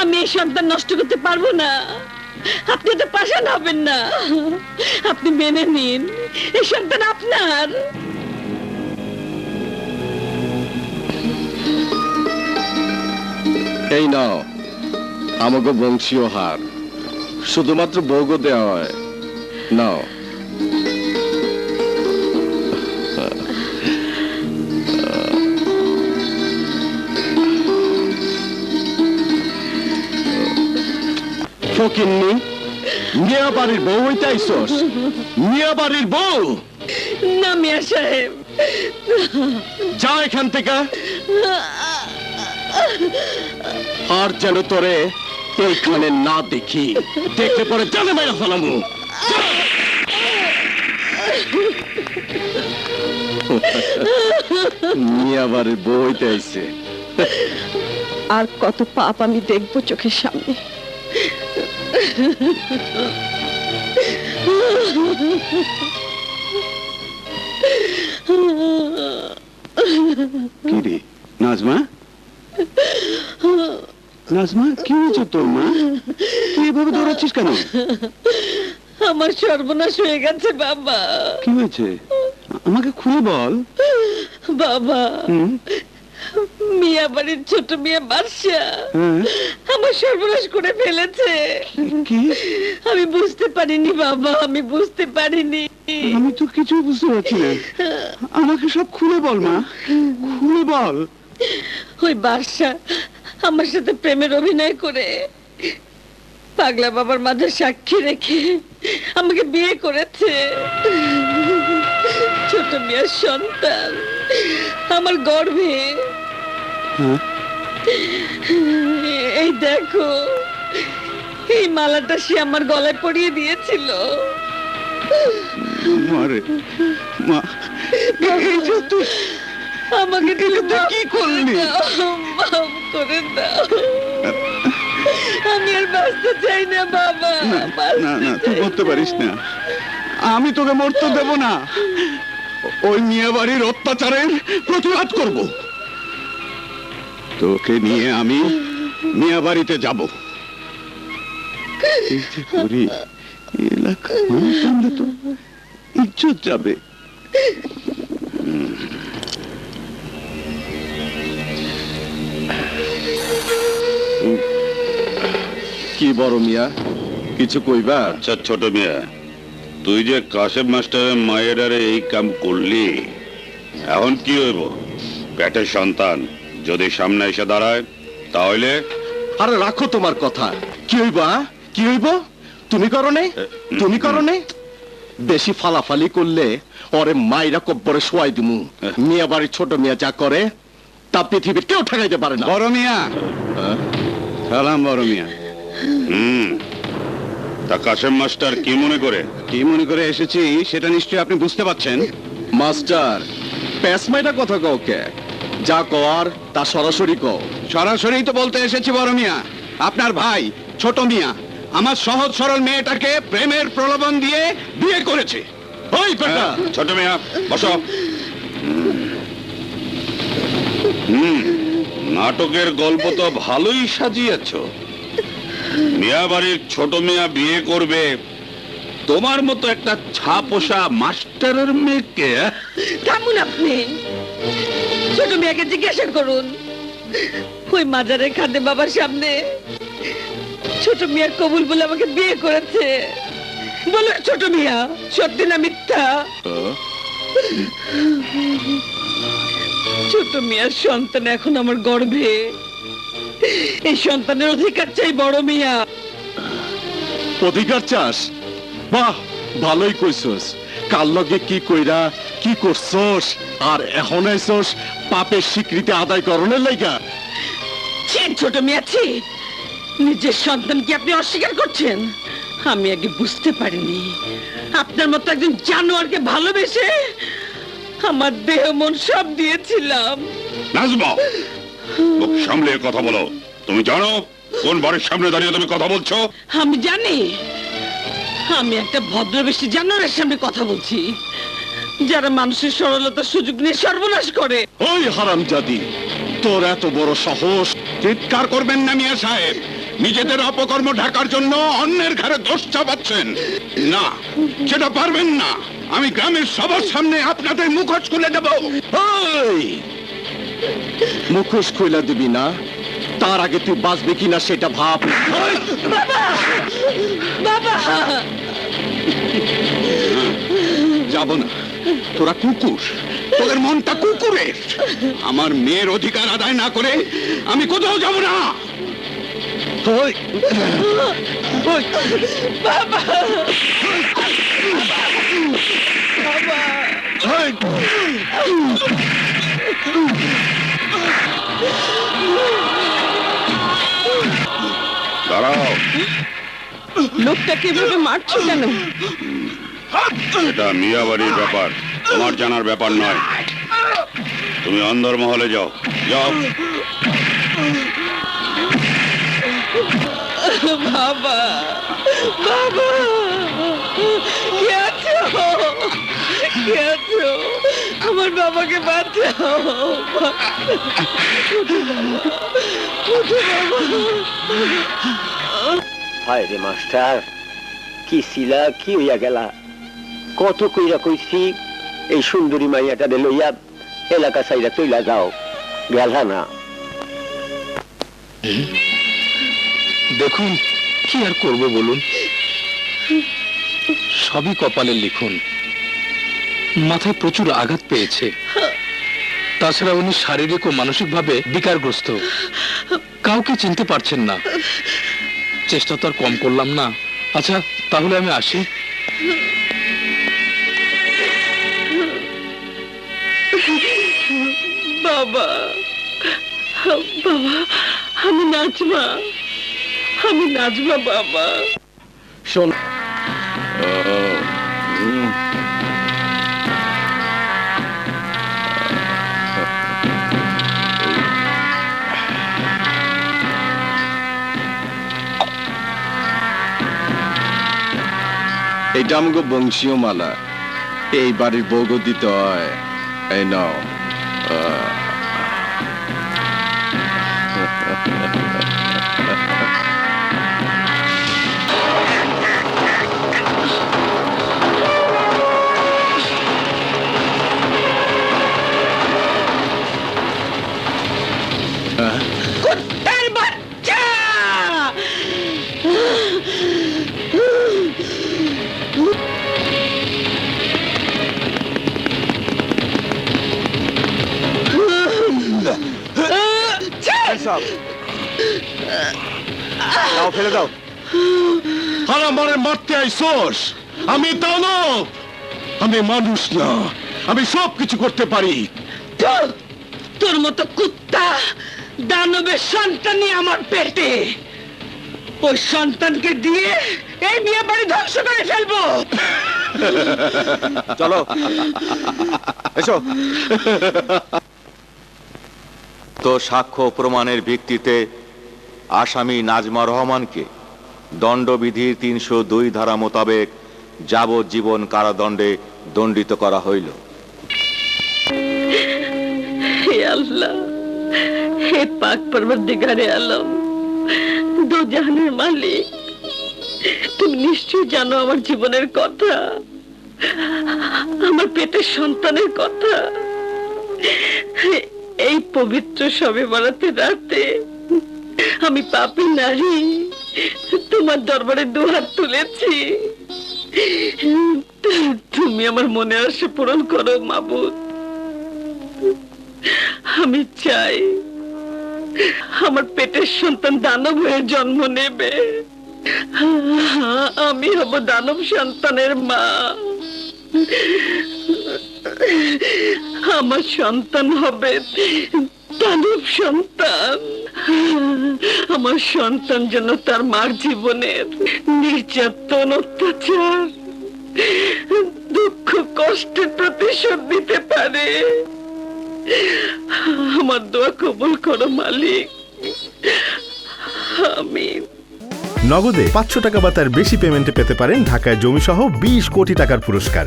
আমি এই সন্তান নষ্ট করতে পারব না। আপনি তো পাশান হবেন না। আপনি মেনে নিন, এই সন্তান আপনার। এই নাও আমাকে বংশীয় হার। শুধুমাত্র বৌগ দেওয়া হয়। নাও। ফকিন্নি মিয়া বাড়ির বউ হইতে আইসস মিয়া বাড়ির বউ? না মিয়া সাহেব। যা এখান থেকে। আর যেন তোরে এইখানে না দেখি। দেখলে পরে জানে মাইরা ফেলামু। মিয়া বাড়ির বউ হইতে আইছে আর কত পাপ আমি দেখব চোখের সামনে। কি রে নাজমা? নাজমা কি হয়েছে তোর মা? তুই এভাবে দৌড়াচ্ছিস কেন? আমার সর্বনাশ হয়ে গেছে বাবা। কি হয়েছে? আমাকে খুলে বল। বাবা মিয়া বাড়ির ছোট মিয়া বাদশা। আমার সর্বনাশ করে ফেলেছে। আমি বুঝতে পারিনি বাবা আমি বুঝতে পারিনি। আমি তো কিছু বুঝতে পারছি না। আমাকে সব খুলে বল মা। খুলে বল। ওই বাদশা আমার সাথে প্রেমের অভিনয় করে। পাগলা বাবার মাঝে সাক্ষী রেখে আমাকে বিয়ে করেছে। ছোট মেয়ের সন্তান আমার গর্ভে। এই দেখো এই মালাটা সে আমার গলায় পরিয়ে দিয়েছিল। মারে মা এই যে তুই। আমাকে তুমি তুই কি করলি? মাফ করে দাও। আমি আর বাঁচতে চাই না বাবা না না তুই করতে পারিস না। আমি তোকে মরতে দেব না। ওই মিয়া বাড়ির অত্যাচারের প্রতিবাদ করব। তোকে নিয়ে আমি মিয়া বাড়িতে যাব। এই করি এলাকা মানুষ জানলে তো ইজ্জত যাবে। কি বড় মিয়া? কিছু কইবা? আচ্ছা ছোট মিয়া তুই যে কাশেম মাস্টারের মায়ের আরে এই কাম করলি এখন কি হইব? পেটের সন্তান যদি সামনে এসে দাঁড়ায় তাহলে? আরে রাখো তোমার কথা। কি হইবা কি হইব? তুমি করো নাই? তুমি করো নাই? বেশি ফালাফালি করলে ওরে মাইরা কব্বরে শোয়াই দিমু। মিয়া বাড়ির ছোট মিয়া যা করে তা পৃথিবীর কেউ ঠেকাইতে পারে না। বড় মিয়া! সালাম বড় মিয়া। হুম। তা কাশেম মাস্টার কি মনে করে? কি মনে করে এসেছি সেটা নিশ্চয়ই আপনি বুঝতে পারছেন। মাস্টার প্যাস মাইটা কথা কও কে? যা কর তা সরাসরি কও সরাসরি তো বলতে এসেছি বড় মিয়া। আপনার ভাই ছোট মিয়া আমার সহজ সরল মেয়েটাকে প্রেমের প্রলোভন দিয়ে বিয়ে করেছে। ওই বেটা হ্যাঁ, ছোট মিয়া বসো। হুম। নাটকের গল্প তো ভালোই সাজিয়েছ। মিয়া বাড়ির ছোট মিয়া বিয়ে করবে। তোমার মতো একটা ছাপোষা মাস্টারের মেয়েকে কেমন আপনি? ছোট মেয়েকে জিজ্ঞাসা করুন। ওই মাজারের খাদে বাবার সামনে ছোট মিয়া কবুল বলে আমাকে বিয়ে করেছে। বলো, ছোট মিয়া, সত্যি না মিথ্যা? ছোট মিয়ার সন্তান এখন আমার গর্ভে। এই সন্তানের অধিকার চাই বড় মিয়া। অধিকার চাস? বাহ ভালোই কইছস। কাল লগে কি কইরা কি করছস আর এখন আইছস পাপের স্বীকৃতি আদায় করণের লাইগা। ছি ছোট মিয়া ছি নিজের সন্তানকে আপনি অস্বীকার করছেন? আমি আগে বুঝতে পারিনি। আপনার মতো একজন জানোয়ারকে ভালোবেসে আমার দেহ মন সব দিয়েছিলাম। নাজমা মুখ সামলে কথা বলো। তুমি জানো কোন বাড়ির সামনে দাঁড়িয়ে তুমি কথা বলছো? আমি জানি। আমি একটা ভদ্রবেশী জানোয়ারের সামনে কথা বলছি। যারা মানুষের সরলতার সুযোগ নিয়ে সর্বনাশ করে। ওই হারামজাদি তোর এত বড় সাহস চিৎকার করবেন না মিয়া সাহেব। নিজেদের অপকর্ম ঢাকার জন্য অন্যের ঘরে দোষ চাপাচ্ছেন। না সেটা পারবেন না। আমি গ্রামের সবার সামনে আপনাদের মুখোশ খুলে দেব! মুখোশ খুলে দিবি না। তার আগে তুই বাঁচবি কিনা সেটা ভাব। বাবা! বাবা! যাব না। তোরা কুকুর। তোদের মনটা কুকুরের। আমার মেয়ের অধিকার আদায় না করে আমি কোথাও যাব না! দাঁড়াও। লোকটা কীভাবে মারছো কেন? এটা মিয়া বাড়ির ব্যাপার। তোমার জানার ব্যাপার নয়। তুমি অন্দর মহলে যাও। যাও। বাবা বাবা কে আছো? কে আছো? আমার বাবাকে বাঁচাও। হায় রে মাস্টার। কি শিলা, কি হইয়া গেলা? কত কইরা কইছি, এই সুন্দরী মাইয়াটা লইয়া এলাকা সাইরা চইলা যাও, গেলা না। দেখুন, কি আর করব বলুন? সবই কপালে লিখুন। মাথায় প্রচুর আঘাত পেয়েছে। তাছাড়া উনি শারীরিক ও মানসিকভাবে বিকারগ্রস্ত। কাউকে চিনতে পারছেন না। চেষ্টা তো আর কম করলাম না। আচ্ছা তাহলে আমি আসি। বাবা বাবা আমি নাচবা আমি নাচবা বাবা। শোন। এটা আমাকে বংশীয় মালা এই বাড়ির বৌগ দিতে হয়। এই নাও আর আমারে মারতে আইসোস? আমি দানব। আমি মানুষ না। আমি সব কিছু করতে পারি। তোর মতো কুত্তা দানবের সন্তানই আমার পেটে। ওই সন্তানকে দিয়ে এই বিয়ে বাড়ি ধ্বংস করে ফেলব। চলো। এসো। সাক্ষ্য প্রমাণের ভিত্তিতে আসামি নাজমা রহমানকে দণ্ডবিধির তিনশো দুই ধারা মোতাবেক যাবজ্জীবন কারাদণ্ডে দণ্ডিত করা হইল। আল্লাহ, হে পাক পরবর্তীকারে আলম দো মালিক, তুমি নিশ্চয় জানো আমার জীবনের কথা, আমার পেটের সন্তানের কথা। এই পবিত্র সবে বরাতে রাতে আমি পাপি নারী। তোমার দরবারে দুহাত তুলেছি। তুমি আমার মনে আসে পূরণ করো, মাবুদ। আমি চাই আমার পেটের সন্তান দানব হয়ে জন্ম নেবে। আমি হব দানব সন্তানের মা। আমার সন্তান হবে, দানব সন্তান। আমার সন্তান যেন তার মার জীবনের নির্যাতন, অত্যাচার, দুঃখ, কষ্টের প্রতিশোধ দিতে পারে। আমার দোয়া কবুল করো, মালিক। আমি নগদে পাঁচশো টাকা বা তার বেশি পেমেন্টে পেতে পারেন ঢাকায় জমিসহ বিশ কোটি টাকার পুরস্কার।